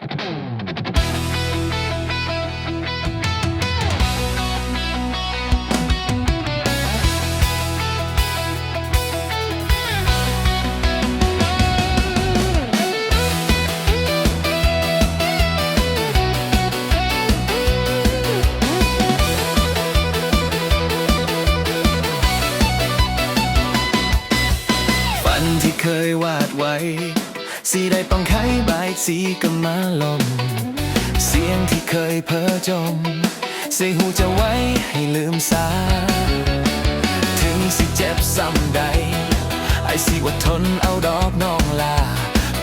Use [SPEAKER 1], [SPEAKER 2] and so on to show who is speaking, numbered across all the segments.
[SPEAKER 1] Oh. สีก็มาลม เสียงที่เคยเพ้อจมใส่หูจะไว้ให้ลืมสา ถึงสิเจ็บซ้ำใด ไอสิว่าทนเอาดอกน้องลา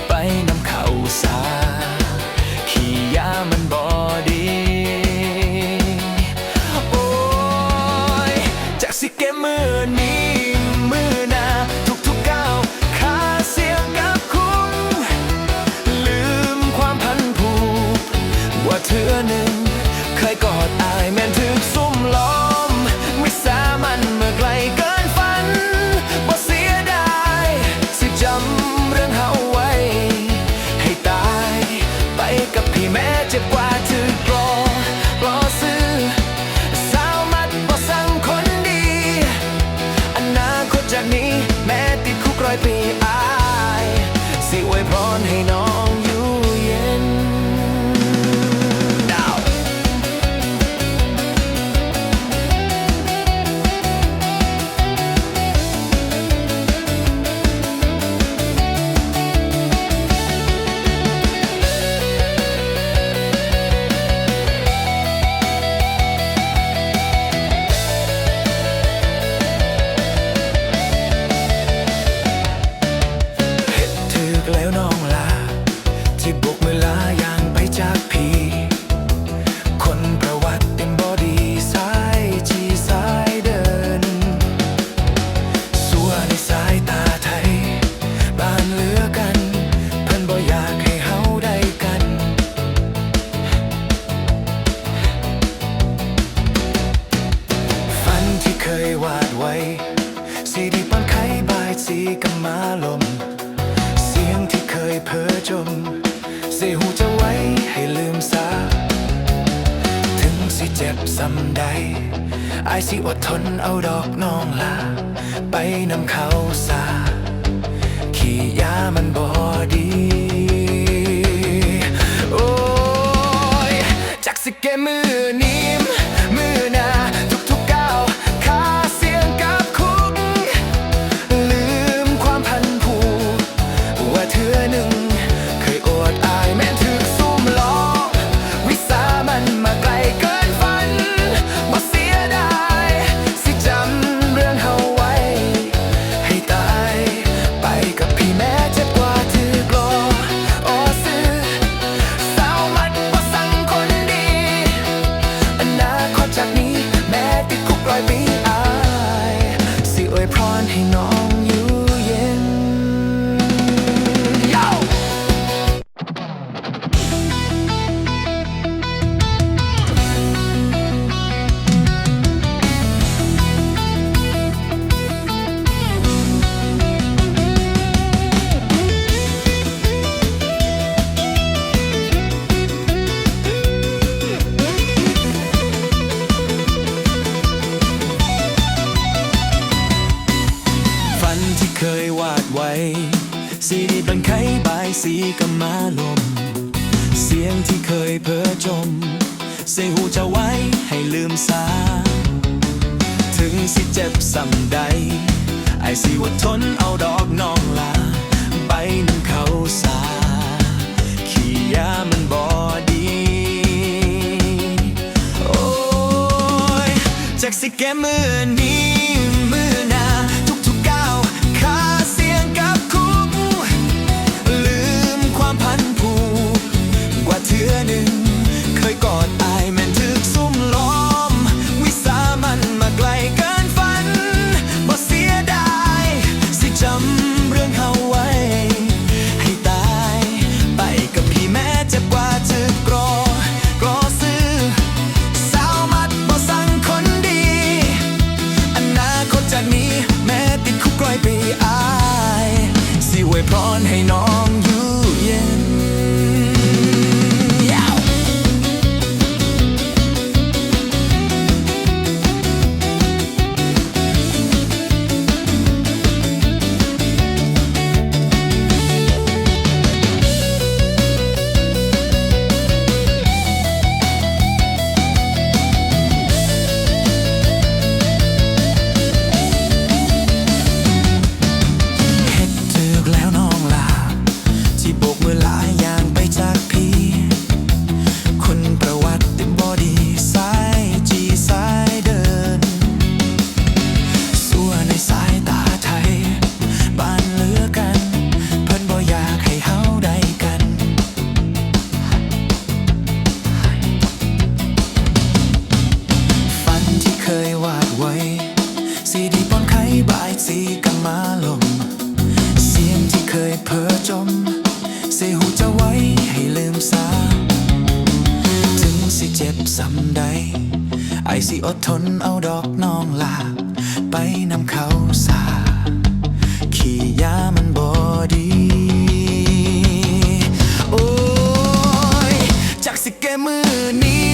[SPEAKER 1] ไปนำเขาสา ขี้ยามันบอดี ยวาดไว้ สีดีปันไขบายสีกับมาลม เสียงที่เคยเพ้อจมเสียหูจะไว้ให้ลืมซาถึงสิเจ็บซ้ำใดไอสิอดทนเอาดอกน้องลา ไปนำเขาซาขี่ยามันบอดีโอ้ยจักสิเกมือ สีบันไขบายสีกำมาลม เสียงที่เคยเพ้อจม ใส่หูจะไว้ให้ลืมสา ถึงสิเจ็บสัมใด ไอสีว่ทนเอาดอกน้องลา ไปนำเขาสา ขี้ยามันบอดี โอ้ยจากสิแกมื่น จ็บซ้ำใดไอสิอดทนเอาดอกน้องลา ไปนำเขาสา ขี้ยามันบอดี โอ้ยจากสิแกมือนี้